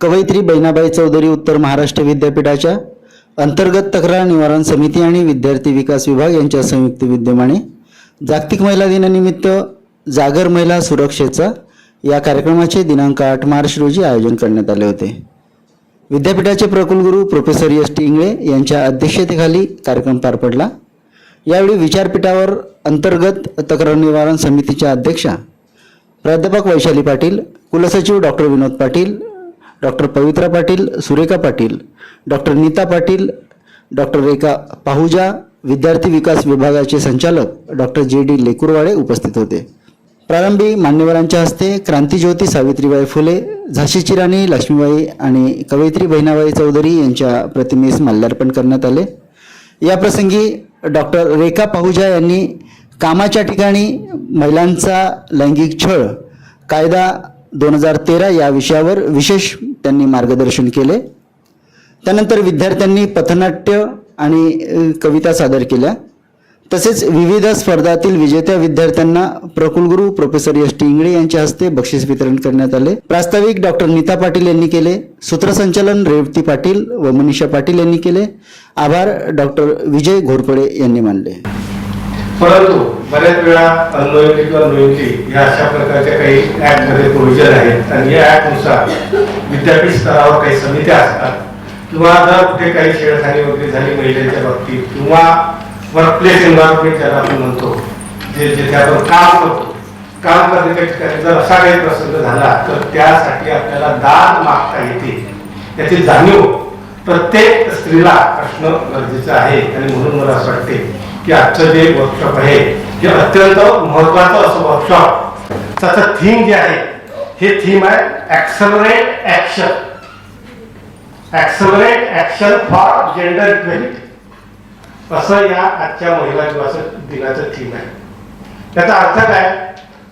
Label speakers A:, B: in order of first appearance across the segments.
A: कवयित्री बहिणाबाई चौधरी उत्तर महाराष्ट्र विद्यापीठाच्या अंतर्गत तक्रार निवारण समिती आणि विद्यार्थी विकास विभाग यांच्या संयुक्त विद्यमाने जागतिक महिला दिनानिमित्त जागर महिला सुरक्षेचा या कार्यक्रमाचे दिनांक आठ मार्च रोजी आयोजन करण्यात आले होते. विद्यापीठाचे प्रकुलगुरू प्रोफेसर एस टी इंगळे यांच्या अध्यक्षतेखाली कार्यक्रम पार पडला. यावेळी विचारपीठावर अंतर्गत तक्रार निवारण समितीच्या अध्यक्षा प्राध्यापक वैशाली पाटील कुलसचिव doctor Vinod Patil doctor Pavitra Patil Surekha Patil doctor Nita Patil doctor Rekha Pahuja विद्यार्थी विकास विभागाचे संचालक डॉक्टर जे डी लेकुरवाडे उपस्थित होते. प्रारंभी मान्यवरांच्या हस्ते क्रांतीज्योती सावित्रीबाई फुले झाशीची राणी लक्ष्मीबाई आणि कवयित्री बहिणाबाई चौधरी यांच्या प्रतिमेस माल्यार्पण करण्यात आले. याप्रसंगी डॉक्टर रेखा पाहुजा यांनी कामाच्या ठिकाणी महिलांचा लैंगिक छळ कायदा दोन हजार तेरा या विषयावर विशेष त्यांनी मार्गदर्शन केले. त्यानंतर विद्यार्थ्यांनी पथनाट्य आणि कविता सादर केल्या. तसेच विविध स्पर्धातील विजेत्या विद्यार्थ्यांना प्रकुलगुरू प्रोफेसर एस टी इंगळे यांच्या हस्ते बक्षीस वितरण करण्यात आले. प्रास्ताविक डॉक्टर नीता पाटील यांनी केले. सूत्रसंचालन रेवती पाटील व मनीषा पाटील यांनी केले. आभार डॉक्टर विजय घोरपडे यांनी मानले.
B: परंतु बऱ्याच वेळा अनोळखी किंवा या अशा प्रकारच्या काही ऍक्टमध्ये प्रोव्हिजन आहेत. आणि या ऍक्टनुसार विद्यापीठ स्तरावर काही समित्या असतात किंवा जर कुठे काही छेडखानी वगैरे झाली महिलांच्या बाबतीत किंवा वर्क प्लेस एन्व्हायरमेंट ज्याला आपण म्हणतो जे जिथे आपण काम करतो. काम करण्याच्या ठिकाणी जर असा काही प्रसंग झाला तर त्यासाठी आपल्याला दाद मागता येते. याची जाणीव प्रत्येक स्त्रीला असणं गरजेचं आहे. आणि म्हणून मला असं वाटते की आजचं जे वर्कशॉप आहे हे अत्यंत महत्वाचं असं वर्कशॉप त्याचं थीम जे आहे हे थीम आहे accelerate action accelerate action for gender equality असं या आजच्या महिला दिवस दिनाचं थीम आहे. त्याचा अर्थ काय?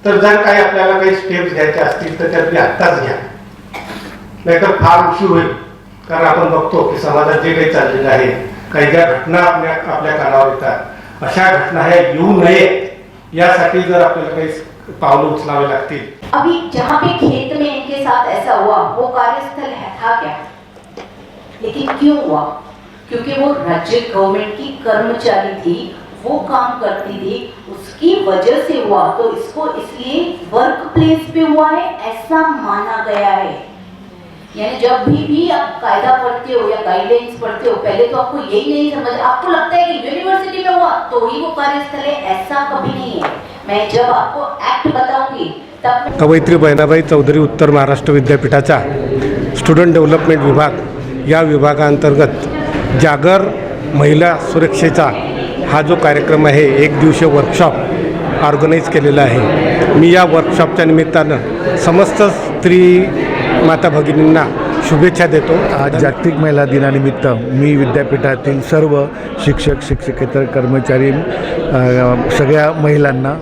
B: तर जर काही आपल्याला काही स्टेप्स घ्यायच्या असतील तर त्या आत्ताच घ्या. नाहीतर फार उशीर होईल. कारण आपण बघतो की समाजात जे काही चाललेलं आहे काही ज्या घटना आपल्या आपल्या कानावर येतात अशा घटना ह्या येऊ नयेत यासाठी जर आपल्याला काही पावलं उचलावे लागतील.
C: अभी जहाँ पे खेत में इनके साथ ऐसा हुआ, वो कार्यस्थल है, था क्या? लेकिन क्यों हुआ? क्योंकि वो राज्य गवर्नमेंट की कर्मचारी थी, वो काम करती थी, उसकी वजह से हुआ। तो इसको इसलिए वर्क प्लेस पे हुआ है, ऐसा माना गया है। यानी जब भी भी आप कायदा पढ़ते हो या गाइडलाइंस पढ़ते हो पहले तो आपको यही नहीं समझ आपको लगता है कि यूनिवर्सिटी में हुआ तो ही वो कार्यस्थल है ऐसा कभी नहीं है। मैं जब आपको एक्ट बताऊंगी तब
B: कवयित्री बहिणाबाई चौधरी उत्तर महाराष्ट्र विद्यापीठाचा स्टुडंट डेव्हलपमेंट विभाग या विभागाअंतर्गत जागर महिला सुरक्षेचा हा जो कार्यक्रम आहे एक दिवसीय वर्कशॉप ऑर्गनाईज केलेला आहे. मी या वर्कशॉपच्या निमित्तानं समस्त स्त्री माता भगिनींना शुभेच्छा देतो.
D: आज जागतिक महिला दिनानिमित्त मी विद्यापीठातील सर्व शिक्षक शिक्षकेतर कर्मचारी सगळ्या महिलांना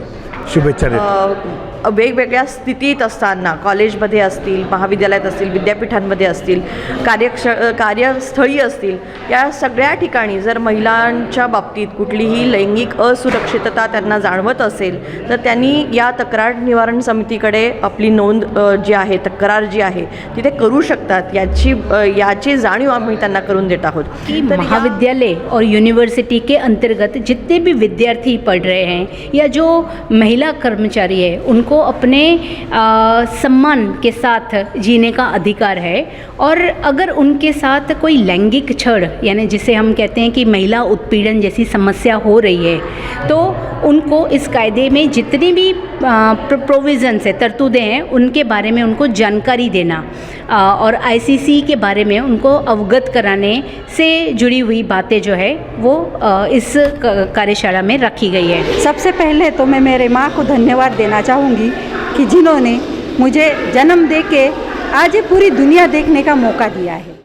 D: शुभेच्छा देतो.
E: वेगवेगळ्या स्थितीत असताना कॉलेजमध्ये असतील महाविद्यालयात असतील विद्यापीठांमध्ये असतील कार्यक्ष कार्यस्थळी असतील या सगळ्या ठिकाणी जर महिलांच्या बाबतीत कुठलीही लैंगिक असुरक्षितता त्यांना जाणवत असेल तर त्यांनी या तक्रार निवारण समितीकडे आपली नोंद जी आहे तक्रार जी आहे तिथे करू शकतात याची याची जाणीव आम्ही त्यांना करून देत आहोत.
F: महाविद्यालय और यूनिवर्सिटी के अंतर्गत जितने भी विद्यार्थी पढ़ रहे हैं या जो महिला कर्मचारी है उनको अपने आ, सम्मान के साथ जीने का अधिकार है। और अगर उनके साथ कोई लैंगिक छड़ यानी जिसे हम कहते हैं कि महिला उत्पीड़न जैसी समस्या हो रही है तो उनको इस कायदे में जितनी भी प्रोविज़न्स है तरतूदें हैं उनके बारे में उनको जानकारी देना आ, और आईसीसी के बारे में उनको अवगत कराने से जुड़ी हुई बातें जो है वो आ, इस कार्यशाला में रखी गई है।
G: सबसे पहले तो मैं मेरे माँ को धन्यवाद देना चाहूँगी। कि जिन्होंने मुझे जन्म दे के आज ये पूरी दुनिया देखने का मौका दिया है।